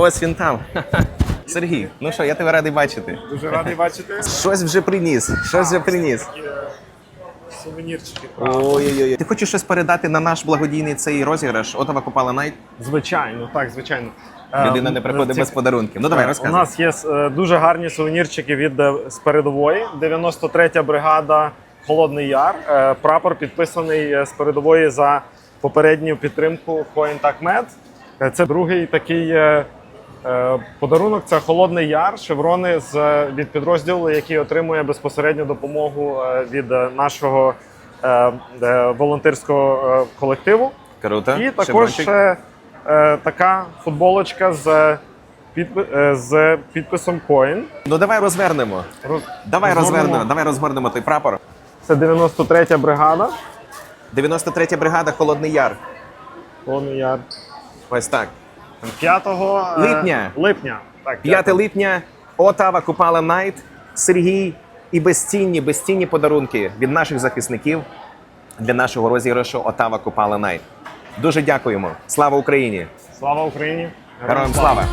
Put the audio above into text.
Ось він там. Сергій, ну що, я тебе радий бачити. Дуже радий бачити. Щось вже приніс. Щось вже приніс. Е, сувенірчики. Ой-ой-ой. Ти хочеш щось передати на наш благодійний цей розіграш? Отова Купала Найт. Звичайно, так, звичайно. Е, Людина не приходить без подарунків. Ну давай, У нас є е, дуже гарні сувенірчики від е, з передової. 93-я бригада Холодний Яр. Е, Прапор підписаний е, з передової за попередню підтримку Хоєнтакмед. Е, Це другий такий е, е, подарунок. Це Холодний Яр, шеврони з е, від підрозділу, який отримує безпосередню допомогу е, від е, нашого е, е, волонтерського е, колективу. Круто. І також Шеврончик. е, така футболочка з, е, з підписом Coin. Ну давай розвернемо. Роз- Давай розгорнемо. розвернемо, давай розвернемо той прапор. Це 93-я бригада. 93-я бригада Холодний Яр. Холодний Яр. Ось так. 5 Липня. липня. Так, 5 липня, Отава Купала Найт, Сергій і безцінні, безцінні подарунки від наших захисників для нашого розіграшу Отава Купала Найт. Дуже дякуємо. Слава Україні! Слава Україні! Героям слава!